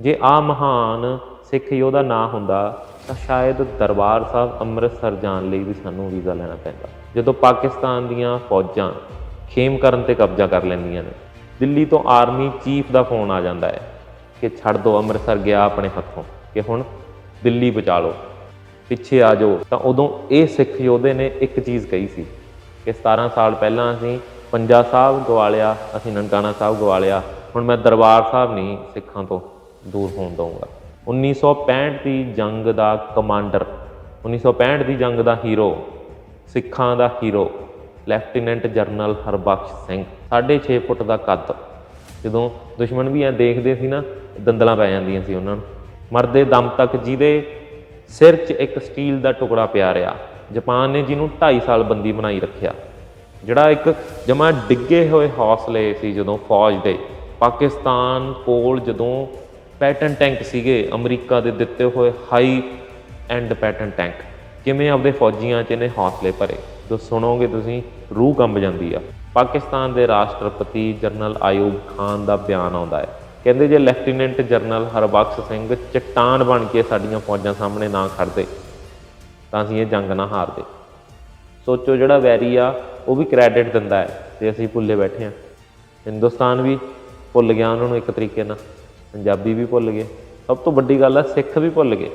ਜੇ ਆ ਮਹਾਨ ਸਿੱਖ ਯੋਧਾ ਨਾ ਹੁੰਦਾ, ਤਾਂ ਸ਼ਾਇਦ ਦਰਬਾਰ ਸਾਹਿਬ ਅੰਮ੍ਰਿਤਸਰ ਜਾਣ ਲਈ ਵੀ ਸਾਨੂੰ ਵੀਜ਼ਾ ਲੈਣਾ ਪੈਂਦਾ। ਜਦੋਂ ਪਾਕਿਸਤਾਨ ਦੀਆਂ ਫੌਜਾਂ ਖੇਮ ਕਰਨ ਤੇ ਕਬਜ਼ਾ ਕਰ ਲੈਂਦੀਆਂ ਨੇ, ਦਿੱਲੀ ਤੋਂ ਆਰਮੀ ਚੀਫ ਦਾ ਫੋਨ ਆ ਜਾਂਦਾ ਹੈ ਕਿ ਛੱਡ ਦਿਓ ਅੰਮ੍ਰਿਤਸਰ ਗਿਆ ਆਪਣੇ ਹੱਥੋਂ, ਕਿ ਹੁਣ ਦਿੱਲੀ ਬਚਾ ਲਓ। ਪਿੱਛੇ ਆ ਜਾਓ। ਤਾਂ ਉਦੋਂ ਇਹ ਸਿੱਖ ਯੋਧੇ ਨੇ ਇੱਕ ਚੀਜ਼ ਕਹੀ ਸੀ ਕਿ 17 ਸਾਲ ਪਹਿਲਾਂ ਅਸੀਂ ਪੰਜਾ ਸਾਹਿਬ ਗਵਾ ਲਿਆ ਅਸੀਂ ਨਨਕਾਣਾ ਸਾਹਿਬ ਗਵਾ ਲਿਆ ਹੁਣ ਮੈਂ ਦਰਬਾਰ ਸਾਹਿਬ ਨਹੀਂ, ਸਿੱਖਾਂ ਤੋਂ। ਦੂਰ ਹੋਣ ਦਊਂਗਾ 1965 ਦੀ ਜੰਗ ਦਾ ਕਮਾਂਡਰ 1965 ਦੀ ਜੰਗ ਦਾ ਹੀਰੋ, ਸਿੱਖਾਂ ਦਾ hero, lieutenant general Harbakhsh Singh 6.5 foot ਦਾ ਕੱਦ। ਜਦੋਂ ਦੁਸ਼ਮਣ ਵੀ ਐ ਦੇਖਦੇ ਸੀ ਨਾ, ਦੰਦਲਾਂ ਪੈ ਜਾਂਦੀਆਂ ਸੀ ਉਹਨਾਂ ਨੂੰ। ਮਰਦੇ ਦਮ ਤੱਕ ਜਿਹਦੇ ਸਿਰ 'ਚ ਇੱਕ ਸਟੀਲ ਦਾ ਟੁਕੜਾ ਪਿਆ ਰਿਹਾ। ਜਾਪਾਨ ਨੇ ਜਿਹਨੂੰ 2.5 ਸਾਲ ਬੰਦੀ ਬਣਾਈ ਰੱਖਿਆ। ਜਿਹੜਾ ਇੱਕ ਜਮਾ ਡਿੱਗੇ ਹੋਏ ਹੌਸਲੇ ਸੀ ਜਦੋਂ ਫੌਜ ਦੇ। ਪਾਕਿਸਤਾਨ ਕੋਲ ਜਦੋਂ ਪੈਟਰਨ ਟੈਂਕ ਸੀਗੇ ਅਮਰੀਕਾ ਦੇ ਦਿੱਤੇ ਹੋਏ ਹਾਈ ਐਂਡ ਪੈਟਰਨ ਟੈਂਕ ਕਿਵੇਂ ਆਪਦੇ ਫੌਜੀਆਂ 'ਚ ਨੇ ਹੌਸਲੇ ਭਰੇ? ਜੋ ਸੁਣੋਗੇ ਤੁਸੀਂ, ਰੂਹ ਕੰਬ ਜਾਂਦੀ ਆ। ਪਾਕਿਸਤਾਨ ਦੇ ਰਾਸ਼ਟਰਪਤੀ ਜਨਰਲ ਆਯੂਬ ਖਾਨ ਦਾ ਬਿਆਨ ਆਉਂਦਾ ਹੈ। ਕਹਿੰਦੇ ਜੇ ਲੈਫਟੀਨੈਂਟ ਜਨਰਲ ਹਰਬਖਸ਼ ਸਿੰਘ ਚਟਾਨ ਬਣ ਕੇ ਸਾਡੀਆਂ ਫੌਜਾਂ ਸਾਹਮਣੇ ਨਾ ਖੜਦੇ ਤਾਂ ਅਸੀਂ ਇਹ ਜੰਗ ਨਾ ਹਾਰਦੇ। ਸੋਚੋ ਜਿਹੜਾ ਵੈਰੀ ਆ, ਉਹ ਵੀ ਕ੍ਰੈਡਿਟ ਦਿੰਦਾ ਹੈ ਤੇ ਅਸੀਂ ਭੁੱਲੇ ਬੈਠੇ ਆ ਹਿੰਦੁਸਤਾਨ ਵੀ ਭੁੱਲ ਗਿਆ ਉਹਨਾਂ ਨੂੰ ਇੱਕ ਤਰੀਕੇ ਨਾਲ। ਪੰਜਾਬੀ ਵੀ ਭੁੱਲ ਗਏ। ਸਭ ਤੋਂ ਵੱਡੀ ਗੱਲ ਆ, ਸਿੱਖ ਵੀ ਭੁੱਲ ਗਏ।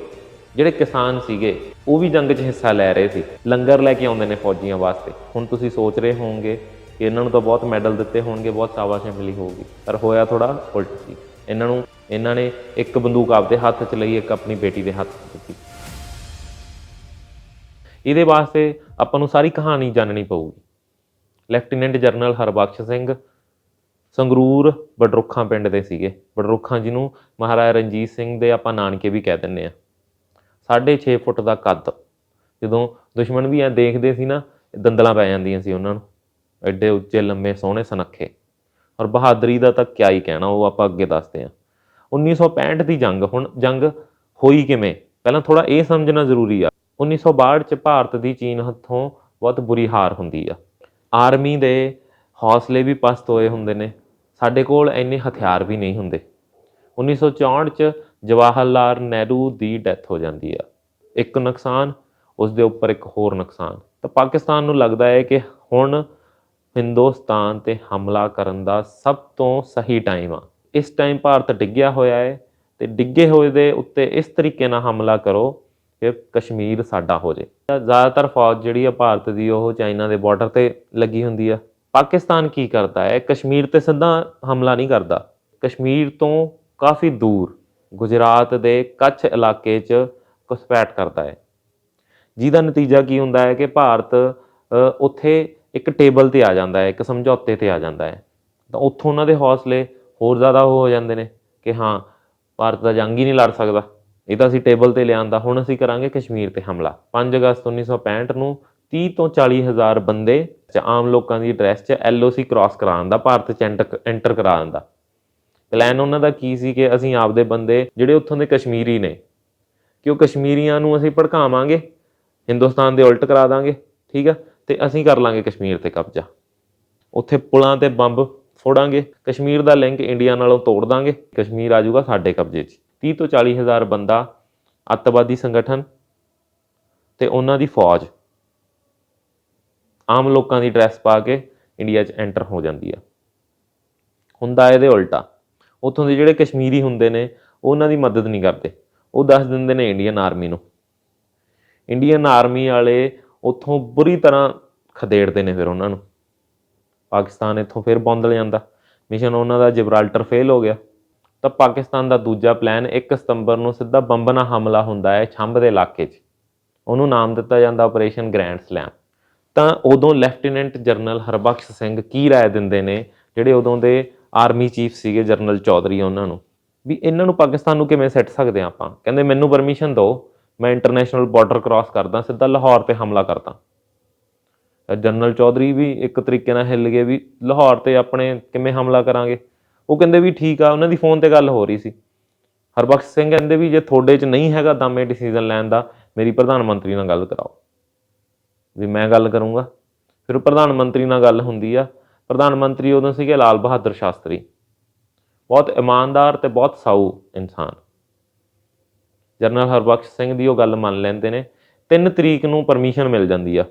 ਜਿਹੜੇ ਕਿਸਾਨ ਸੀਗੇ, ਉਹ ਵੀ ਜੰਗ 'ਚ ਹਿੱਸਾ ਲੈ ਰਹੇ ਸੀ। ਲੰਗਰ ਲੈ ਕੇ ਆਉਂਦੇ ਨੇ ਫੌਜੀਆਂ ਵਾਸਤੇ। ਹੁਣ ਤੁਸੀਂ ਸੋਚ ਰਹੇ ਹੋਵੋਗੇ ਕਿ ਇਹਨਾਂ ਨੂੰ ਤਾਂ ਬਹੁਤ ਮੈਡਲ ਦਿੱਤੇ ਹੋਣਗੇ, ਬਹੁਤ ਸ਼ਾਬਾਸ਼ ਮਿਲੀ ਹੋਊਗੀ। ਪਰ ਹੋਇਆ ਥੋੜਾ ਉਲਟ ਸੀ। ਇਹਨਾਂ ਨੂੰ, ਇਹਨਾਂ ਨੇ ਇੱਕ ਬੰਦੂਕ ਆਪਦੇ ਹੱਥ 'ਚ ਲਈ, ਇੱਕ ਆਪਣੀ ਬੇਟੀ ਦੇ ਹੱਥ 'ਚ ਦਿੱਤੀ। ਇਹਦੇ ਵਾਸਤੇ ਆਪਾਂ ਨੂੰ ਸਾਰੀ ਕਹਾਣੀ ਜਾਣਨੀ ਪਊਗੀ। ਲੈਫਟੀਨੈਂਟ ਜਨਰਲ ਹਰਬਖਸ਼ ਸਿੰਘ ਸੰਗਰੂਰ ਬਡਰੁੱਖਾਂ ਪਿੰਡ ਦੇ ਸੀਗੇ। ਬਡਰੁੱਖਾਂ ਜਿਹਨੂੰ ਮਹਾਰਾਜਾ ਰਣਜੀਤ ਸਿੰਘ ਦੇ ਆਪਾਂ ਨਾਨਕੇ ਵੀ ਕਹਿ ਦਿੰਨੇ ਆ। 6.5 ਫੁੱਟ ਦਾ ਕੱਦ। ਜਦੋਂ ਦੁਸ਼ਮਣ ਵੀ ਐ ਦੇਖਦੇ ਸੀ ਨਾ, ਦੰਦਲਾਂ ਪੈ ਜਾਂਦੀਆਂ ਸੀ ਉਹਨਾਂ ਨੂੰ। ਐਡੇ ਉੱਚੇ, ਲੰਮੇ, ਸੋਹਣੇ ਸੁਨੱਖੇ। ਔਰ ਬਹਾਦਰੀ ਦਾ ਤਾਂ ਕਿਆ ਹੀ ਕਹਿਣਾ, ਉਹ ਆਪਾਂ ਅੱਗੇ ਦੱਸਦੇ ਆ। 1965 ਦੀ ਜੰਗ, ਹੁਣ ਜੰਗ ਹੋਈ ਕਿਵੇਂ? ਪਹਿਲਾਂ ਥੋੜਾ ਇਹ ਸਮਝਣਾ ਜ਼ਰੂਰੀ ਆ। 1962 ਚ ਭਾਰਤ ਦੀ ਚੀਨ ਹੱਥੋਂ ਬਹੁਤ ਬੁਰੀ ਹਾਰ ਹੁੰਦੀ ਆ। ਆਰਮੀ ਦੇ ਹੌਸਲੇ ਵੀ ਪਸਤ ਹੋਏ ਹੁੰਦੇ ਨੇ। ਸਾਡੇ ਕੋਲ ਇੰਨੇ ਹਥਿਆਰ ਵੀ ਨਹੀਂ ਹੁੰਦੇ। 1964 ਚ ਜਵਾਹਰ ਲਾਲ ਨਹਿਰੂ ਦੀ ਡੈਥ ਹੋ ਜਾਂਦੀ ਆ। ਇੱਕ ਨੁਕਸਾਨ ਉਸ ਦੇ ਉੱਪਰ ਇੱਕ ਹੋਰ ਨੁਕਸਾਨ। ਤਾਂ ਪਾਕਿਸਤਾਨ ਨੂੰ ਲੱਗਦਾ ਹੈ ਕਿ ਹੁਣ ਹਿੰਦੁਸਤਾਨ ਤੇ ਹਮਲਾ ਕਰਨ ਦਾ ਸਭ ਤੋਂ ਸਹੀ ਟਾਈਮ ਆ। ਇਸ ਟਾਈਮ ਭਾਰਤ ਡਿੱਗਿਆ ਹੋਇਆ ਹੈ ਤੇ ਡਿੱਗੇ ਹੋਏ ਦੇ ਉੱਤੇ ਇਸ ਤਰੀਕੇ ਨਾਲ ਹਮਲਾ ਕਰੋ ਕਿ ਕਸ਼ਮੀਰ ਸਾਡਾ ਹੋ ਜੇ। ਜ਼ਿਆਦਾਤਰ ਫੌਜ ਜਿਹੜੀ ਆ ਭਾਰਤ ਦੀ, ਉਹ ਚਾਈਨਾ ਦੇ ਬਾਰਡਰ ਤੇ ਲੱਗੀ ਹੁੰਦੀ ਆ। ਪਾਕਿਸਤਾਨ ਕੀ ਕਰਦਾ ਹੈ? ਕਸ਼ਮੀਰ ਤੇ ਸਿੱਧਾ ਹਮਲਾ ਨਹੀਂ ਕਰਦਾ। ਕਸ਼ਮੀਰ ਤੋਂ ਕਾਫੀ ਦੂਰ ਗੁਜਰਾਤ ਦੇ ਕੱਛ ਇਲਾਕੇ 'ਚ ਘੁਸਪੈਠ ਕਰਦਾ ਹੈ। ਜਿਹਦਾ ਨਤੀਜਾ ਕੀ ਹੁੰਦਾ ਹੈ ਕਿ ਭਾਰਤ ਉੱਥੇ ਇੱਕ ਟੇਬਲ ਤੇ ਆ ਜਾਂਦਾ ਹੈ, ਇੱਕ ਸਮਝੌਤੇ ਤੇ ਆ ਜਾਂਦਾ ਹੈ। ਤਾਂ ਉੱਥੋਂ ਉਹਨਾਂ ਦੇ ਹੌਸਲੇ ਹੋਰ ਜ਼ਿਆਦਾ ਹੋ ਜਾਂਦੇ ਨੇ ਕਿ ਹਾਂ, ਭਾਰਤ ਦਾ ਜੰਗ ਹੀ ਨਹੀਂ ਲੜ ਸਕਦਾ। ਇਹ ਤਾਂ ਅਸੀਂ ਟੇਬਲ ਤੇ ਲਿਆਂਦਾ, ਹੁਣ ਅਸੀਂ ਕਰਾਂਗੇ ਕਸ਼ਮੀਰ ਤੇ ਹਮਲਾ। 5 ਅਗਸਤ 1965 ਨੂੰ 30 ਤੋਂ 40 ਹਜ਼ਾਰ ਬੰਦੇ ਚ ਆਮ ਲੋਕਾਂ ਦੀ ਡਰੈਸ 'ਚ ਐਲਓਸੀ ਕ੍ਰਾਸ ਕਰਾਉਣ ਦਾ, ਭਾਰਤ 'ਚ ਐਂਟਰ ਕਰਾਉਣ ਦਾ। ਪਲਾਨ ਉਹਨਾਂ ਦਾ ਕੀ ਸੀ ਕਿ ਅਸੀਂ ਆਪਦੇ ਬੰਦੇ ਜਿਹੜੇ ਉੱਥੋਂ ਦੇ ਕਸ਼ਮੀਰੀ ਨੇ, ਕਿ ਉਹ ਕਸ਼ਮੀਰੀਆਂ ਨੂੰ ਅਸੀਂ ਭੜਕਾਵਾਂਗੇ, ਹਿੰਦੁਸਤਾਨ ਦੇ ਉਲਟ ਕਰਾ ਦਾਂਗੇ, ਠੀਕ ਆ? ਤੇ ਅਸੀਂ ਕਰ ਲਾਂਗੇ ਕਸ਼ਮੀਰ ਤੇ ਕਬਜ਼ਾ। ਉੱਥੇ ਪੁਲਾਂ ਤੇ ਬੰਬ ਫੋੜਾਂਗੇ, ਕਸ਼ਮੀਰ ਦਾ ਲਿੰਕ ਇੰਡੀਆ ਨਾਲੋਂ ਤੋੜ ਦਾਂਗੇ, ਕਸ਼ਮੀਰ ਆ ਜਾਊਗਾ ਸਾਡੇ ਕਬਜ਼ੇ 'ਚ। 30 ਤੋਂ 40 ਹਜ਼ਾਰ ਬੰਦਾ ਅੱਤਵਾਦੀ ਸੰਗਠਨ ਤੇ ਉਹਨਾਂ ਦੀ ਫੌਜ। ਆਮ ਲੋਕਾਂ ਦੀ ਡਰੈਸ ਪਾ ਕੇ ਇੰਡੀਆ 'ਚ ਐਂਟਰ ਹੋ ਜਾਂਦੀ ਆ। ਹੁੰਦਾ ਇਹਦੇ ਉਲਟਾ। ਉੱਥੋਂ ਦੇ ਜਿਹੜੇ ਕਸ਼ਮੀਰੀ ਹੁੰਦੇ ਨੇ, ਉਹ ਉਹਨਾਂ ਦੀ ਮਦਦ ਨਹੀਂ ਕਰਦੇ। ਉਹ ਦੱਸ ਦਿੰਦੇ ਨੇ ਇੰਡੀਅਨ ਆਰਮੀ ਨੂੰ। ਇੰਡੀਅਨ ਆਰਮੀ ਵਾਲੇ ਉੱਥੋਂ ਬੁਰੀ ਤਰ੍ਹਾਂ ਖਦੇੜਦੇ ਨੇ ਫਿਰ ਉਹਨਾਂ ਨੂੰ। ਪਾਕਿਸਤਾਨ ਇੱਥੋਂ ਫਿਰ ਬੌਂਦਲ ਜਾਂਦਾ। ਮਿਸ਼ਨ ਉਹਨਾਂ ਦਾ ਜਿਬਰਾਲਟਰ ਫੇਲ ਹੋ ਗਿਆ। ਤਾਂ ਪਾਕਿਸਤਾਨ ਦਾ ਦੂਜਾ ਪਲਾਨ 1 ਸਤੰਬਰ ਨੂੰ ਸਿੱਧਾ ਬੰਬ ਹਮਲਾ ਹੁੰਦਾ ਹੈ ਛੰਭ ਦੇ ਇਲਾਕੇ 'ਚ। ਉਹਨੂੰ ਨਾਮ ਦਿੱਤਾ ਜਾਂਦਾ ਆਪਰੇਸ਼ਨ ਗ੍ਰੈਂਡ ਸਲੈਮ ਤਾਂ ਉਦੋਂ ਲੈਫਟੀਨੈਂਟ ਜਨਰਲ ਹਰਬਖਸ਼ ਸਿੰਘ ਕੀ ਰਾਏ ਦਿੰਦੇ ਨੇ, ਜਿਹੜੇ ਉਦੋਂ ਦੇ ਆਰਮੀ ਚੀਫ ਸੀਗੇ ਜਨਰਲ ਚੌਧਰੀ ਉਹਨਾਂ ਨੂੰ? ਵੀ ਇਹਨਾਂ ਨੂੰ ਪਾਕਿਸਤਾਨ ਨੂੰ ਕਿਵੇਂ ਸੈੱਟ ਸਕਦੇ ਆ ਆਪਾਂ? ਕਹਿੰਦੇ ਮੈਨੂੰ ਪਰਮਿਸ਼ਨ ਦਿਓ, ਮੈਂ ਇੰਟਰਨੈਸ਼ਨਲ ਬਾਰਡਰ ਕ੍ਰਾਸ ਕਰਦਾ, ਸਿੱਧਾ ਲਾਹੌਰ ਤੇ ਹਮਲਾ ਕਰਦਾ। ਜਨਰਲ ਚੌਧਰੀ ਵੀ ਇੱਕ ਤਰੀਕੇ ਨਾਲ ਹਿੱਲ ਗਏ ਵੀ ਲਾਹੌਰ ਤੇ ਆਪਣੇ ਕਿਵੇਂ ਹਮਲਾ ਕਰਾਂਗੇ? ਉਹ ਕਹਿੰਦੇ ਵੀ ਠੀਕ ਆ, ਉਹਨਾਂ ਦੀ ਫੋਨ ਤੇ ਗੱਲ ਹੋ ਰਹੀ ਸੀ। ਹਰਬਖਸ਼ ਸਿੰਘ ਕਹਿੰਦੇ ਵੀ ਜੇ ਤੁਹਾਡੇ 'ਚ ਨਹੀਂ ਹੈਗਾ ਦਮੇ ਡਿਸੀਜਨ ਲੈਣ ਦਾ, ਮੇਰੀ ਪ੍ਰਧਾਨ ਮੰਤਰੀ ਨਾਲ ਗੱਲ ਕਰਾਓ। ਵੀ ਮੈਂ ਗੱਲ ਕਰੂੰਗਾ। ਫਿਰ ਪ੍ਰਧਾਨ ਮੰਤਰੀ ਨਾਲ ਗੱਲ ਹੁੰਦੀ ਆ। ਪ੍ਰਧਾਨ ਮੰਤਰੀ ਉਦੋਂ ਸੀਗੇ ਲਾਲ ਬਹਾਦਰ ਸ਼ਾਸਤਰੀ। ਬਹੁਤ ਇਮਾਨਦਾਰ ਤੇ ਬਹੁਤ ਸਾਊ ਇਨਸਾਨ। ਜਨਰਲ ਹਰਬਖਸ਼ ਸਿੰਘ ਦੀ ਉਹ ਗੱਲ ਮੰਨ ਲੈਂਦੇ ਨੇ। 3 ਤਰੀਕ ਨੂੰ ਪਰਮਿਸ਼ਨ ਮਿਲ ਜਾਂਦੀ ਆ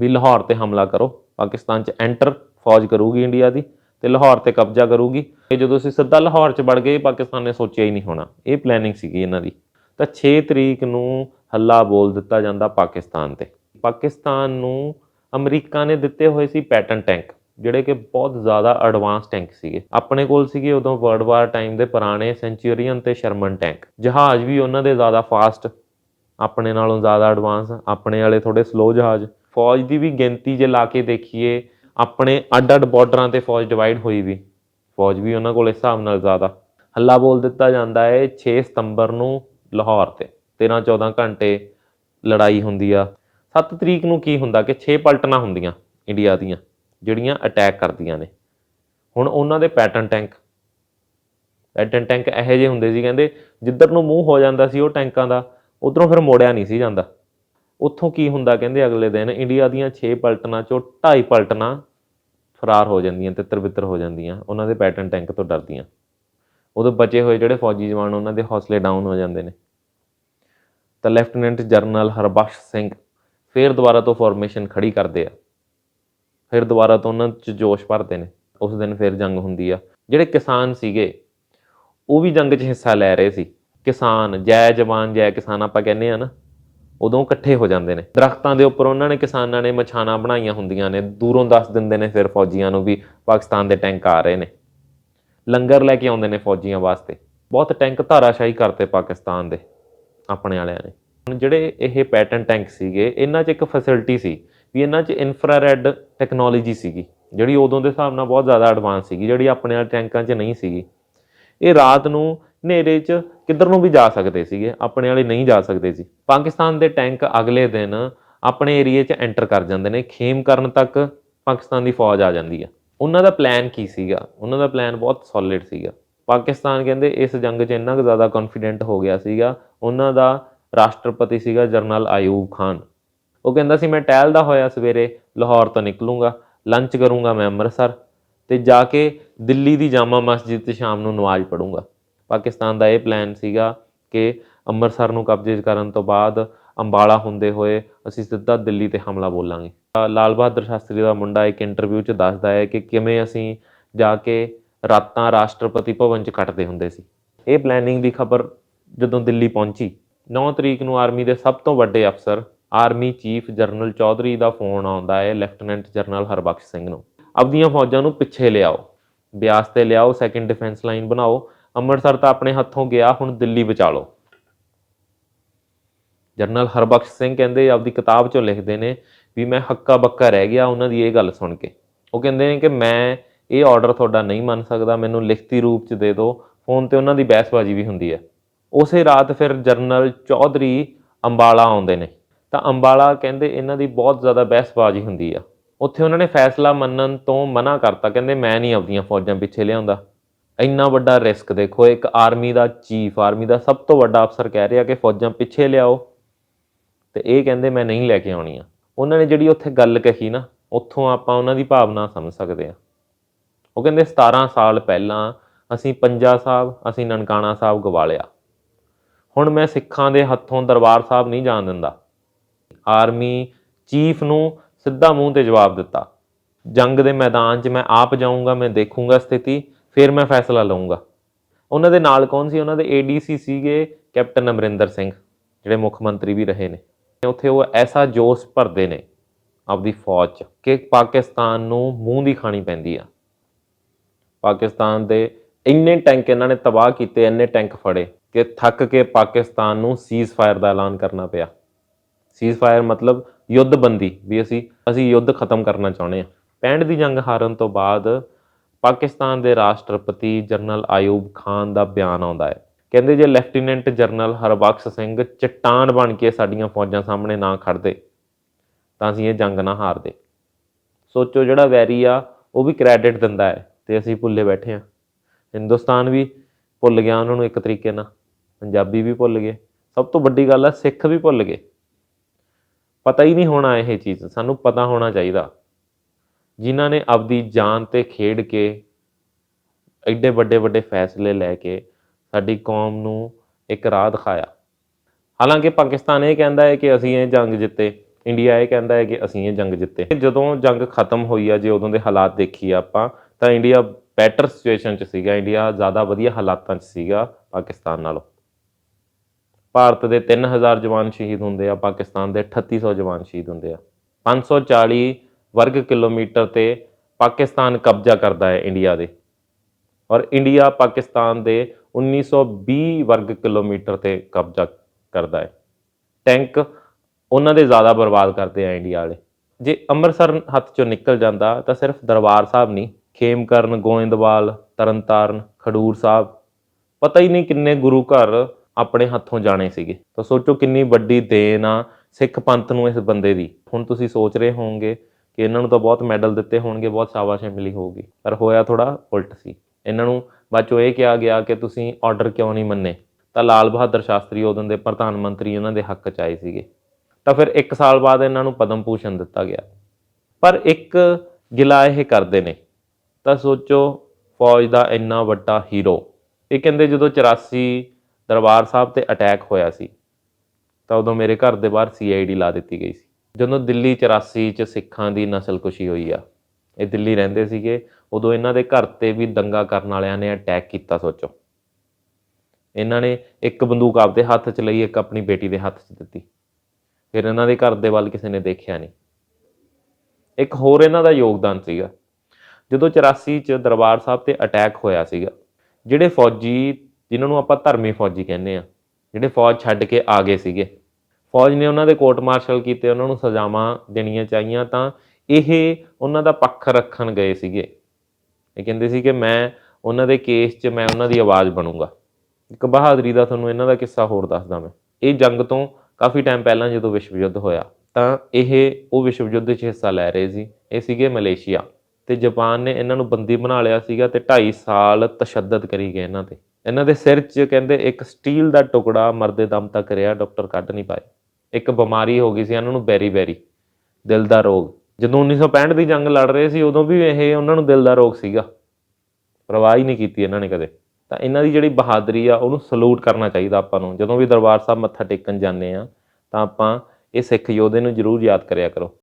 ਵੀ ਲਾਹੌਰ ਤੇ ਹਮਲਾ ਕਰੋ। ਪਾਕਿਸਤਾਨ 'ਚ ਐਂਟਰ, ਫੌਜ ਕਰੂਗੀ ਇੰਡੀਆ ਦੀ ਤੇ ਲਾਹੌਰ ਤੇ ਕਬਜ਼ਾ ਕਰੂਗੀ। ਤੇ ਜਦੋਂ ਅਸੀਂ ਸਿੱਧਾ ਲਾਹੌਰ 'ਚ ਵੜ ਗਏ, ਪਾਕਿਸਤਾਨ ਨੇ ਸੋਚਿਆ ਹੀ ਨਹੀਂ ਹੋਣਾ। ਇਹ ਪਲੈਨਿੰਗ ਸੀਗੀ ਇਹਨਾਂ ਦੀ। ਤਾਂ 6 ਤਰੀਕ ਨੂੰ ਹੱਲਾ ਬੋਲ ਦਿੱਤਾ ਜਾਂਦਾ ਪਾਕਿਸਤਾਨ ਤੇ। ਪਾਕਿਸਤਾਨ ਨੂੰ ਅਮਰੀਕਾ ਨੇ ਦਿੱਤੇ ਹੋਏ ਸੀ ਪੈਟਨ ਟੈਂਕ, ਜਿਹੜੇ ਕਿ ਬਹੁਤ ਜ਼ਿਆਦਾ ਐਡਵਾਂਸ ਟੈਂਕ ਸੀਗੇ। ਆਪਣੇ ਕੋਲ ਸੀਗੇ ਉਦੋਂ ਵਰਲਡ ਵਾਰ ਟਾਈਮ ਦੇ ਪੁਰਾਣੇ ਸੈਂਚੁਰੀਅਨ ਤੇ ਸ਼ਰਮਨ ਟੈਂਕ ਜਹਾਜ਼ ਵੀ ਉਹਨਾਂ ਦੇ ਜ਼ਿਆਦਾ ਫਾਸਟ ਆਪਣੇ ਨਾਲੋਂ ਜ਼ਿਆਦਾ ਐਡਵਾਂਸ ਆਪਣੇ ਵਾਲੇ ਥੋੜੇ ਸਲੋ ਜਹਾਜ਼। ਫੌਜ ਦੀ ਵੀ ਗਿਣਤੀ ਜੇ ਲਾ ਕੇ ਦੇਖੀਏ, ਆਪਣੇ ਅੱਡ-ਅੱਡ ਬਾਰਡਰਾਂ ਤੇ ਫੌਜ ਡਿਵਾਈਡ ਹੋਈ ਵੀ। ਫੌਜ ਵੀ ਉਹਨਾਂ ਕੋਲ ਇਸ ਹਿਸਾਬ ਨਾਲ ਜ਼ਿਆਦਾ। ਹੱਲਾ ਬੋਲ ਦਿੱਤਾ ਜਾਂਦਾ ਹੈ 6 ਸਤੰਬਰ ਨੂੰ ਲਾਹੌਰ ਤੇ। 13-14 ਘੰਟੇ ਲੜਾਈ ਹੁੰਦੀ ਆ। 7 ਤਰੀਕ ਨੂੰ ਕੀ ਹੁੰਦਾ ਕਿ 6 ਪਲਟਣਾ ਹੁੰਦੀਆਂ ਇੰਡੀਆ ਦੀਆਂ, ਜਿਹੜੀਆਂ ਅਟੈਕ ਕਰਦੀਆਂ ਨੇ। ਹੁਣ ਉਹਨਾਂ ਦੇ ਪੈਟਰਨ ਟੈਂਕ ਪੈਟਰਨ ਟੈਂਕ ਇਹੋ ਜਿਹੇ ਹੁੰਦੇ ਸੀ, ਕਹਿੰਦੇ ਜਿੱਧਰ ਨੂੰ ਮੂੰਹ ਹੋ ਜਾਂਦਾ ਸੀ ਉਹ ਟੈਂਕਾਂ ਦਾ, ਉਧਰੋਂ ਫਿਰ ਮੋੜਿਆ ਨਹੀਂ ਸੀ ਜਾਂਦਾ। ਉੱਥੋਂ ਕੀ ਹੁੰਦਾ ਕਹਿੰਦੇ ਅਗਲੇ ਦਿਨ ਇੰਡੀਆ ਦੀਆਂ 6 ਪਲਟਨਾਂ ਚੋਂ 2.5 ਪਲਟਨਾਂ ਫਰਾਰ ਹੋ ਜਾਂਦੀਆਂ ਤੇ ਤਿੱਤਰ ਹੋ ਜਾਂਦੀਆਂ, ਉਹਨਾਂ ਦੇ ਪੈਟਰਨ ਟੈਂਕ ਤੋਂ ਡਰਦੀਆਂ। ਉਦੋਂ ਬਚੇ ਹੋਏ ਜਿਹੜੇ ਫੌਜੀ ਜਵਾਨ, ਉਹਨਾਂ ਦੇ ਹੌਸਲੇ ਡਾਊਨ ਹੋ ਜਾਂਦੇ ਨੇ। ਤਾਂ ਲੈਫਟੀਨੈਂਟ ਜਨਰਲ ਹਰਬਖਸ਼ ਸਿੰਘ ਫਿਰ ਦੁਬਾਰਾ ਤੋਂ ਫਾਰਮੇਸ਼ਨ ਖੜੀ ਕਰਦੇ ਆ। ਫਿਰ ਦੁਬਾਰਾ ਤੋਂ ਉਹਨਾਂ 'ਚ ਜੋਸ਼ ਭਰਦੇ ਨੇ। ਉਸ ਦਿਨ ਫਿਰ ਜੰਗ ਹੁੰਦੀ ਆ। ਜਿਹੜੇ ਕਿਸਾਨ ਸੀਗੇ, ਉਹ ਵੀ ਜੰਗ 'ਚ ਹਿੱਸਾ ਲੈ ਰਹੇ ਸੀ। ਕਿਸਾਨ, ਜੈ ਜਵਾਨ, ਜੈ ਕਿਸਾਨ ਆਪਾਂ ਕਹਿੰਦੇ ਆ ਨਾ, ਉਦੋਂ ਇਕੱਠੇ ਹੋ ਜਾਂਦੇ ਨੇ। ਦਰਖਤਾਂ ਦੇ ਉੱਪਰ ਉਹਨਾਂ ਨੇ ਕਿਸਾਨਾਂ ਨੇ ਮਛਾਣਾ ਬਣਾਈਆਂ ਹੁੰਦੀਆਂ ਨੇ। ਦੂਰੋਂ ਦੱਸ ਦਿੰਦੇ ਨੇ ਫਿਰ ਫੌਜੀਆਂ ਨੂੰ ਵੀ ਪਾਕਿਸਤਾਨ ਦੇ ਟੈਂਕ ਆ ਰਹੇ ਨੇ। ਲੰਗਰ ਲੈ ਕੇ ਆਉਂਦੇ ਨੇ ਫੌਜੀਆਂ ਵਾਸਤੇ। ਬਹੁਤ ਟੈਂਕ ਧਾਰਾਸ਼ਾਹੀ ਕਰਤੇ ਪਾਕਿਸਤਾਨ ਦੇ, ਆਪਣੇ ਵਾਲਿਆਂ ਨੇ। ਹੁਣ ਜਿਹੜੇ ਇਹ ਪੈਟਰਨ ਟੈਂਕ ਸੀਗੇ, ਇਹਨਾਂ 'ਚ ਇੱਕ ਫੈਸਿਲਿਟੀ ਸੀ ਵੀ ਇਹਨਾਂ 'ਚ ਇਨਫਰਾਰੈਡ ਟੈਕਨੋਲੋਜੀ ਸੀਗੀ, ਜਿਹੜੀ ਉਦੋਂ ਦੇ ਹਿਸਾਬ ਨਾਲ ਬਹੁਤ ਜ਼ਿਆਦਾ ਐਡਵਾਂਸ ਸੀਗੀ, ਜਿਹੜੀ ਆਪਣੇ ਵਾਲੇ ਟੈਂਕਾਂ 'ਚ ਨਹੀਂ ਸੀਗੀ। ਇਹ ਰਾਤ ਨੂੰ ਹਨੇਰੇ 'ਚ ਕਿੱਧਰ ਨੂੰ ਵੀ ਜਾ ਸਕਦੇ ਸੀਗੇ, ਆਪਣੇ ਵਾਲੇ ਨਹੀਂ ਜਾ ਸਕਦੇ ਸੀ। ਪਾਕਿਸਤਾਨ ਦੇ ਟੈਂਕ ਅਗਲੇ ਦਿਨ ਆਪਣੇ ਏਰੀਏ 'ਚ ਐਂਟਰ ਕਰ ਜਾਂਦੇ ਨੇ, ਖੇਮ ਕਰਨ ਤੱਕ ਪਾਕਿਸਤਾਨ ਦੀ ਫੌਜ ਆ ਜਾਂਦੀ ਆ। ਉਹਨਾਂ ਦਾ ਪਲਾਨ ਕੀ ਸੀਗਾ? ਉਹਨਾਂ ਦਾ ਪਲਾਨ ਬਹੁਤ ਸੋਲਿਡ ਸੀਗਾ। ਪਾਕਿਸਤਾਨ ਕਹਿੰਦੇ ਇਸ ਜੰਗ 'ਚ ਇੰਨਾ ਕੁ ਜ਼ਿਆਦਾ ਕੌਨਫੀਡੈਂਟ ਹੋ ਗਿਆ ਸੀਗਾ, ਉਹਨਾਂ ਦਾ ਰਾਸ਼ਟਰਪਤੀ ਸੀਗਾ ਜਰਨਲ ਆਯੂਬ ਖਾਨ। ਉਹ ਕਹਿੰਦਾ ਸੀ, ਮੈਂ ਟਹਿਲਦਾ ਹੋਇਆ ਸਵੇਰੇ ਲਾਹੌਰ ਤੋਂ ਨਿਕਲੂੰਗਾ ਲੰਚ ਕਰੂੰਗਾ ਮੈਂ ਅੰਮ੍ਰਿਤਸਰ ਤੇ ਜਾ ਕੇ ਦਿੱਲੀ ਦੀ ਜਾਮਾ ਮਸਜਿਦ ਤੇ ਸ਼ਾਮ ਨੂੰ ਨਮਾਜ਼ ਪੜ੍ਹੂੰਗਾ। ਪਾਕਿਸਤਾਨ ਦਾ ਇਹ ਪਲਾਨ ਸੀਗਾ ਕਿ ਅੰਮ੍ਰਿਤਸਰ ਨੂੰ ਕਬਜ਼ੇ ਕਰਨ ਤੋਂ ਬਾਅਦ ਅੰਬਾਲਾ ਹੁੰਦੇ ਹੋਏ ਅਸੀਂ ਸਿੱਧਾ ਦਿੱਲੀ ਤੇ ਹਮਲਾ ਬੋਲਾਂਗੇ। ਲਾਲ ਬਹਾਦਰ ਸ਼ਾਸਤਰੀ ਦਾ ਮੁੰਡਾ ਇੱਕ ਇੰਟਰਵਿਊ 'ਚ ਦੱਸਦਾ ਹੈ ਕਿ ਕਿਵੇਂ ਅਸੀਂ ਜਾ ਕੇ ਰਾਤਾਂ ਰਾਸ਼ਟਰਪਤੀ ਭਵਨ 'ਚ ਕੱਟਦੇ ਹੁੰਦੇ ਸੀ। ਇਹ ਪਲੈਨਿੰਗ ਦੀ ਖਬਰ ਜਦੋਂ ਦਿੱਲੀ ਪਹੁੰਚੀ 9 ਤਰੀਕ ਨੂੰ ਆਰਮੀ ਦੇ ਸਭ ਤੋਂ ਵੱਡੇ ਅਫਸਰ, ਆਰਮੀ ਚੀਫ ਜਨਰਲ ਚੌਧਰੀ ਦਾ ਫੋਨ ਆਉਂਦਾ ਹੈ ਲੈਫਟੀਨੈਂਟ ਜਨਰਲ ਹਰਬਖਸ਼ ਸਿੰਘ ਨੂੰ। ਆਪਦੀਆਂ ਫੌਜਾਂ ਨੂੰ ਪਿੱਛੇ ਲਿਆਓ। ਬਿਆਸ ਤੇ ਲਿਆਓ ਸੈਕੰਡ ਡਿਫੈਂਸ ਲਾਈਨ ਬਣਾਓ। ਅੰਮ੍ਰਿਤਸਰ ਤਾਂ ਆਪਣੇ ਹੱਥੋਂ ਗਿਆ, ਹੁਣ ਦਿੱਲੀ ਬਚਾ ਲਓ। ਜਨਰਲ ਹਰਬਖਸ਼ ਸਿੰਘ ਕਹਿੰਦੇ, ਆਪਦੀ ਕਿਤਾਬ 'ਚੋਂ ਲਿਖਦੇ ਨੇ ਵੀ ਮੈਂ ਹੱਕਾ ਬੱਕਾ ਰਹਿ ਗਿਆ, ਉਹਨਾਂ ਦੀ ਇਹ ਗੱਲ ਸੁਣ ਕੇ। ਉਹ ਕਹਿੰਦੇ ਨੇ ਕਿ ਮੈਂ ਇਹ ਆਰਡਰ ਤੁਹਾਡਾ ਨਹੀਂ ਮੰਨ ਸਕਦਾ, ਮੈਨੂੰ ਲਿਖਤੀ ਰੂਪ 'ਚ ਦੇ ਦਿਓ। ਫੋਨ ਤੇ ਉਹਨਾਂ ਦੀ ਬਹਿਸਬਾਜ਼ੀ ਵੀ ਹੁੰਦੀ ਹੈ। ਉਸੇ ਰਾਤ ਫਿਰ ਜਨਰਲ ਚੌਧਰੀ ਅੰਬਾਲਾ ਆਉਂਦੇ ਨੇ। ਤਾਂ ਅੰਬਾਲਾ ਕਹਿੰਦੇ ਇਹਨਾਂ ਦੀ ਬਹੁਤ ਜ਼ਿਆਦਾ ਬਹਿਸਬਾਜ਼ੀ ਹੁੰਦੀ ਆ। ਉੱਥੇ ਉਹਨਾਂ ਨੇ ਫੈਸਲਾ ਮੰਨਣ ਤੋਂ ਮਨਾ ਕਰਤਾ। ਕਹਿੰਦੇ ਮੈਂ ਨਹੀਂ ਆਪਦੀਆਂ ਫੌਜਾਂ ਪਿੱਛੇ ਲਿਆਉਂਦਾ। ਇੰਨਾ ਵੱਡਾ ਰਿਸਕ ਦੇਖੋ, ਇੱਕ ਆਰਮੀ ਦਾ ਚੀਫ, ਆਰਮੀ ਦਾ ਸਭ ਤੋਂ ਵੱਡਾ ਅਫਸਰ ਕਹਿ ਰਿਹਾ ਕਿ ਫੌਜਾਂ ਪਿੱਛੇ ਲਿਆਓ। ਤੇ ਇਹ ਕਹਿੰਦੇ ਮੈਂ ਨਹੀਂ ਲੈ ਕੇ ਆਉਣੀਆਂ। ਉਹਨਾਂ ਨੇ ਜਿਹੜੀ ਉੱਥੇ ਗੱਲ ਕਹੀ ਨਾ, ਉੱਥੋਂ ਆਪਾਂ ਉਹਨਾਂ ਦੀ ਭਾਵਨਾ ਸਮਝ ਸਕਦੇ ਆ। ਉਹ ਕਹਿੰਦੇ 17 ਸਾਲ ਪਹਿਲਾਂ ਅਸੀਂ ਪੰਜਾ ਸਾਹਿਬ, ਅਸੀਂ ਨਨਕਾਣਾ ਸਾਹਿਬ ਗਵਾ ਲਿਆ ਹੁਣ ਮੈਂ ਸਿੱਖਾਂ ਦੇ ਹੱਥੋਂ ਦਰਬਾਰ ਸਾਹਿਬ ਨਹੀਂ ਜਾਣ ਦਿੰਦਾ। ਆਰਮੀ ਚੀਫ ਨੂੰ ਸਿੱਧਾ ਮੂੰਹ ਤੇ ਜਵਾਬ ਦਿੱਤਾ। ਜੰਗ ਦੇ ਮੈਦਾਨ 'ਚ ਮੈਂ ਆਪ ਜਾਊਂਗਾ, ਮੈਂ ਦੇਖੂੰਗਾ ਸਥਿਤੀ, ਫਿਰ ਮੈਂ ਫੈਸਲਾ ਲਵਾਂਗਾ ਉਹਨਾਂ ਦੇ ਨਾਲ ਕੌਣ ਸੀ? ਉਹਨਾਂ ਦੇ ਏਡੀਸੀ ਸੀਗੇ ਕੈਪਟਨ ਅਮਰਿੰਦਰ ਸਿੰਘ, ਜਿਹੜੇ ਮੁੱਖ ਮੰਤਰੀ ਵੀ ਰਹੇ ਨੇ। ਉੱਥੇ ਉਹ ਐਸਾ ਜੋਸ਼ ਭਰਦੇ ਨੇ ਆਪਦੀ ਫੌਜ 'ਚ ਕਿ ਪਾਕਿਸਤਾਨ ਨੂੰ ਮੂੰਹ ਦੀ ਖਾਣੀ ਪੈਂਦੀ ਆ। ਪਾਕਿਸਤਾਨ ਦੇ ਇੰਨੇ ਟੈਂਕ ਇਹਨਾਂ ਨੇ ਤਬਾਹ ਕੀਤੇ, ਇੰਨੇ ਟੈਂਕ ਫੜੇ। ਕਿ ਥੱਕ ਕੇ ਪਾਕਿਸਤਾਨ ਨੂੰ ਸੀਜ਼ ਫਾਇਰ ਦਾ ਐਲਾਨ ਕਰਨਾ ਪਿਆ। ਸੀਜ਼ ਫਾਇਰ ਮਤਲਬ ਯੁੱਧਬੰਦੀ, ਵੀ ਅਸੀਂ ਅਸੀਂ ਯੁੱਧ ਖਤਮ ਕਰਨਾ ਚਾਹੁੰਦੇ ਹਾਂ। 65 ਦੀ ਜੰਗ ਹਾਰਨ ਤੋਂ ਬਾਅਦ ਪਾਕਿਸਤਾਨ ਦੇ ਰਾਸ਼ਟਰਪਤੀ ਜਨਰਲ ਆਯੂਬ ਖਾਨ ਦਾ ਬਿਆਨ ਆਉਂਦਾ ਹੈ। ਕਹਿੰਦੇ ਜੇ ਲੈਫਟੀਨੈਂਟ ਜਨਰਲ ਹਰਬਖਸ਼ ਸਿੰਘ ਚਟਾਨ ਬਣ ਕੇ ਸਾਡੀਆਂ ਫੌਜਾਂ ਸਾਹਮਣੇ ਨਾ ਖੜਦੇ ਤਾਂ ਅਸੀਂ ਇਹ ਜੰਗ ਨਾ ਹਾਰਦੇ। ਸੋਚੋ ਜਿਹੜਾ ਵੈਰੀ ਆ, ਉਹ ਵੀ ਕ੍ਰੈਡਿਟ ਦਿੰਦਾ ਹੈ ਤੇ ਅਸੀਂ ਭੁੱਲੇ ਬੈਠੇ ਆ ਹਿੰਦੁਸਤਾਨ ਵੀ ਭੁੱਲ ਗਿਆ ਉਹਨਾਂ ਨੂੰ ਇੱਕ ਤਰੀਕੇ ਨਾਲ। ਪੰਜਾਬੀ ਵੀ ਭੁੱਲ ਗਏ। ਸਭ ਤੋਂ ਵੱਡੀ ਗੱਲ ਹੈ ਸਿੱਖ ਵੀ ਭੁੱਲ ਗਏ। ਪਤਾ ਹੀ ਨਹੀਂ ਹੋਣਾ ਇਹ ਚੀਜ਼, ਸਾਨੂੰ ਪਤਾ ਹੋਣਾ ਚਾਹੀਦਾ। ਜਿਨ੍ਹਾਂ ਨੇ ਆਪਦੀ ਜਾਨ ਤੇ ਖੇਡ ਕੇ ਐਡੇ ਵੱਡੇ ਵੱਡੇ ਫੈਸਲੇ ਲੈ ਕੇ ਸਾਡੀ ਕੌਮ ਨੂੰ ਇੱਕ ਰਾਹ ਦਿਖਾਇਆ। ਹਾਲਾਂਕਿ ਪਾਕਿਸਤਾਨ ਇਹ ਕਹਿੰਦਾ ਹੈ ਕਿ ਅਸੀਂ ਇਹ ਜੰਗ ਜਿੱਤੇ, ਇੰਡੀਆ ਇਹ ਕਹਿੰਦਾ ਹੈ ਕਿ ਅਸੀਂ ਇਹ ਜੰਗ ਜਿੱਤੇ। ਜਦੋਂ ਜੰਗ ਖਤਮ ਹੋਈ ਆ, ਜੇ ਉਦੋਂ ਦੇ ਹਾਲਾਤ ਦੇਖੀਏ ਆਪਾਂ, ਤਾਂ ਇੰਡੀਆ ਬੈਟਰ ਸਿਚੁਏਸ਼ਨ 'ਚ ਸੀਗਾ। ਇੰਡੀਆ ਜ਼ਿਆਦਾ ਵਧੀਆ ਹਾਲਾਤਾਂ 'ਚ ਸੀਗਾ ਪਾਕਿਸਤਾਨ ਨਾਲੋਂ। ਭਾਰਤ ਦੇ 3000 ਜਵਾਨ ਸ਼ਹੀਦ ਹੁੰਦੇ ਆ, ਪਾਕਿਸਤਾਨ ਦੇ 3800 ਜਵਾਨ ਸ਼ਹੀਦ ਹੁੰਦੇ ਆ। 540 ਵਰਗ ਕਿਲੋਮੀਟਰ ਤੇ ਪਾਕਿਸਤਾਨ ਕਬਜ਼ਾ ਕਰਦਾ ਹੈ ਇੰਡੀਆ ਦੇ। ਔਰ ਇੰਡੀਆ ਪਾਕਿਸਤਾਨ ਦੇ 1920 ਵਰਗ ਕਿਲੋਮੀਟਰ ਤੇ ਕਬਜ਼ਾ ਕਰਦਾ ਹੈ। ਟੈਂਕ ਉਹਨਾਂ ਦੇ ਜ਼ਿਆਦਾ ਬਰਬਾਦ ਕਰਦੇ ਆ ਇੰਡੀਆ ਵਾਲੇ। ਜੇ ਅੰਮ੍ਰਿਤਸਰ ਹੱਥ ਚੋਂ ਨਿਕਲ ਜਾਂਦਾ ਤਾਂ ਸਿਰਫ ਦਰਬਾਰ ਸਾਹਿਬ ਨਹੀਂ, ਖੇਮਕਰਨ, ਗੋਇੰਦਵਾਲ, ਤਰਨਤਾਰਨ, ਖਡੂਰ ਸਾਹਿਬ। ਪਤਾ ਹੀ ਨਹੀਂ ਕਿੰਨੇ ਗੁਰੂ ਘਰ ਆਪਣੇ ਹੱਥੋਂ ਜਾਣੇ ਸੀਗੇ। ਤਾਂ ਸੋਚੋ ਕਿੰਨੀ ਵੱਡੀ ਦੇਣ ਆ ਸਿੱਖ ਪੰਥ ਨੂੰ ਇਸ ਬੰਦੇ ਦੀ। ਹੁਣ ਤੁਸੀਂ ਸੋਚ ਰਹੇ ਹੋਵੋਗੇ ਕਿ ਇਹਨਾਂ ਨੂੰ ਤਾਂ ਬਹੁਤ ਮੈਡਲ ਦਿੱਤੇ ਹੋਣਗੇ, ਬਹੁਤ ਸ਼ਾਬਾਸ਼ ਮਿਲੀ ਹੋਊਗੀ। ਪਰ ਹੋਇਆ ਥੋੜਾ ਉਲਟ ਸੀ। ਇਹਨਾਂ ਨੂੰ ਬਾਅਦ ਚੋਂ ਇਹ ਕਿਹਾ ਗਿਆ ਕਿ ਤੁਸੀਂ ਆਰਡਰ ਕਿਉਂ ਨਹੀਂ ਮੰਨੇ? ਤਾਂ ਲਾਲ ਬਹਾਦਰ ਸ਼ਾਸਤਰੀ ਉਦੋਂ ਦੇ ਪ੍ਰਧਾਨ ਮੰਤਰੀ ਇਹਨਾਂ ਦੇ ਹੱਕ 'ਚ ਆਏ ਸੀਗੇ। ਤਾਂ ਫਿਰ 1 ਸਾਲ ਬਾਅਦ ਇਹਨਾਂ ਨੂੰ ਪਦਮ ਭੂਸ਼ਣ ਦਿੱਤਾ ਗਿਆ। ਪਰ ਇੱਕ ਗਿਲਾ ਇਹ ਕਰਦੇ ਨੇ, ਤਾਂ ਸੋਚੋ ਫੌਜ ਦਾ ਇੰਨਾ ਵੱਡਾ ਹੀਰੋ ਇਹ ਕਹਿੰਦੇ ਜਦੋਂ 84 ਦਰਬਾਰ ਸਾਹਿਬ ਤੇ ਅਟੈਕ ਹੋਇਆ ਸੀ। ਤਾਂ ਉਦੋਂ ਮੇਰੇ ਘਰ ਦੇ ਬਾਹਰ ਸੀਆਈਡੀ ਲਾ ਦਿੱਤੀ ਗਈ ਸੀ। ਜਦੋਂ ਦਿੱਲੀ 84 ਚ ਸਿੱਖਾਂ ਦੀ ਨਸਲਕੁਸ਼ੀ ਹੋਈ ਆ, ਇਹ ਦਿੱਲੀ ਰਹਿੰਦੇ ਸੀਗੇ, ਉਦੋਂ ਇਹਨਾਂ ਦੇ ਘਰ ਤੇ ਵੀ ਦੰਗਾ ਕਰਨ ਵਾਲਿਆਂ ਨੇ ਅਟੈਕ ਕੀਤਾ ਸੋਚੋ। ਇਹਨਾਂ ਨੇ ਇੱਕ ਬੰਦੂਕ ਆਪਦੇ ਹੱਥ 'ਚ ਲਈ, ਇੱਕ ਆਪਣੀ ਬੇਟੀ ਦੇ ਹੱਥ 'ਚ ਦਿੱਤੀ। ਫਿਰ ਇਹਨਾਂ ਦੇ ਘਰ ਦੇ ਵੱਲ ਕਿਸੇ ਨੇ ਦੇਖਿਆ ਨਹੀਂ। ਇੱਕ ਹੋਰ ਇਹਨਾਂ ਦਾ ਯੋਗਦਾਨ ਸੀਗਾ। ਜਦੋਂ 84 ਚ ਦਰਬਾਰ ਸਾਹਿਬ ਤੇ ਅਟੈਕ ਹੋਇਆ ਸੀਗਾ, ਜਿਹੜੇ ਫੌਜੀ ਜਿਨ੍ਹਾਂ ਨੂੰ ਆਪਾਂ ਧਰਮੀ ਫੌਜੀ ਕਹਿੰਦੇ ਆ, ਜਿਹੜੇ ਫੌਜ ਛੱਡ ਕੇ ਆ ਗਏ ਸੀਗੇ। ਫੌਜ ਨੇ ਉਹਨਾਂ ਦੇ ਕੋਰਟ ਮਾਰਸ਼ਲ ਕੀਤੇ, ਉਹਨਾਂ ਨੂੰ ਸਜ਼ਾਵਾਂ ਦੇਣੀਆਂ ਚਾਹੀਆਂ ਤਾਂ ਇਹ ਉਹਨਾਂ ਦਾ ਪੱਖ ਰੱਖਣ ਗਏ ਸੀਗੇ। ਇਹ ਕਹਿੰਦੇ ਸੀ ਕਿ ਮੈਂ ਉਹਨਾਂ ਦੇ ਕੇਸ 'ਚ ਮੈਂ ਉਹਨਾਂ ਦੀ ਆਵਾਜ਼ ਬਣੂੰਗਾ। ਇੱਕ ਬਹਾਦਰੀ ਦਾ ਤੁਹਾਨੂੰ ਇਹਨਾਂ ਦਾ ਕਿੱਸਾ ਹੋਰ ਦੱਸਦਾ ਮੈਂ। ਇਹ ਜੰਗ ਤੋਂ ਕਾਫੀ ਟਾਈਮ ਪਹਿਲਾਂ ਜਦੋਂ ਵਿਸ਼ਵ ਯੁੱਧ ਹੋਇਆ, ਤਾਂ ਇਹ, ਉਹ ਵਿਸ਼ਵ ਯੁੱਧ 'ਚ ਹਿੱਸਾ ਲੈ ਰਹੇ ਸੀ। ਇਹ ਸੀਗੇ ਮਲੇਸ਼ੀਆ ਤੇ ਜਾਪਾਨ ਨੇ ਇਹਨਾਂ ਨੂੰ ਬੰਦੀ ਬਣਾ ਲਿਆ ਸੀਗਾ ਤੇ 2.5 ਸਾਲ ਤਸ਼ੱਦਦ ਕਰੀ ਗਏ ਇਹਨਾਂ ਤੇ। ਇਹਨਾਂ ਦੇ ਸਿਰ 'ਚ ਕਹਿੰਦੇ ਇੱਕ ਸਟੀਲ ਦਾ ਟੁਕੜਾ ਮਰਦੇ ਦਮ ਤੱਕ ਰਿਹਾ, ਡਾਕਟਰ ਕੱਢ ਨਹੀਂ ਪਾਏ। ਇੱਕ ਬਿਮਾਰੀ ਹੋ ਗਈ ਸੀ, ਇਹਨਾਂ ਨੂੰ ਬੈਰੀ ਬੈਰੀ, ਦਿਲ ਦਾ ਰੋਗ। ਜਦੋਂ 1965 ਦੀ ਜੰਗ ਲੜ ਰਹੇ ਸੀ, ਉਦੋਂ ਵੀ ਇਹ ਉਹਨਾਂ ਨੂੰ ਦਿਲ ਦਾ ਰੋਗ ਸੀਗਾ। ਪਰਵਾਹ ਹੀ ਨਹੀਂ ਕੀਤੀ ਇਹਨਾਂ ਨੇ ਕਦੇ। ਤਾਂ ਇਹਨਾਂ ਦੀ ਜਿਹੜੀ ਬਹਾਦਰੀ ਆ, ਉਹਨੂੰ ਸਲੂਟ ਕਰਨਾ ਚਾਹੀਦਾ ਆਪਾਂ ਨੂੰ। ਜਦੋਂ ਵੀ ਦਰਬਾਰ ਸਾਹਿਬ ਮੱਥਾ ਟੇਕਣ ਜਾਂਦੇ ਆ, ਤਾਂ ਆਪਾਂ ਇਹ ਸਿੱਖ ਯੋਧੇ ਨੂੰ ਜ਼ਰੂਰ ਯਾਦ ਕਰਿਆ ਕਰੋ।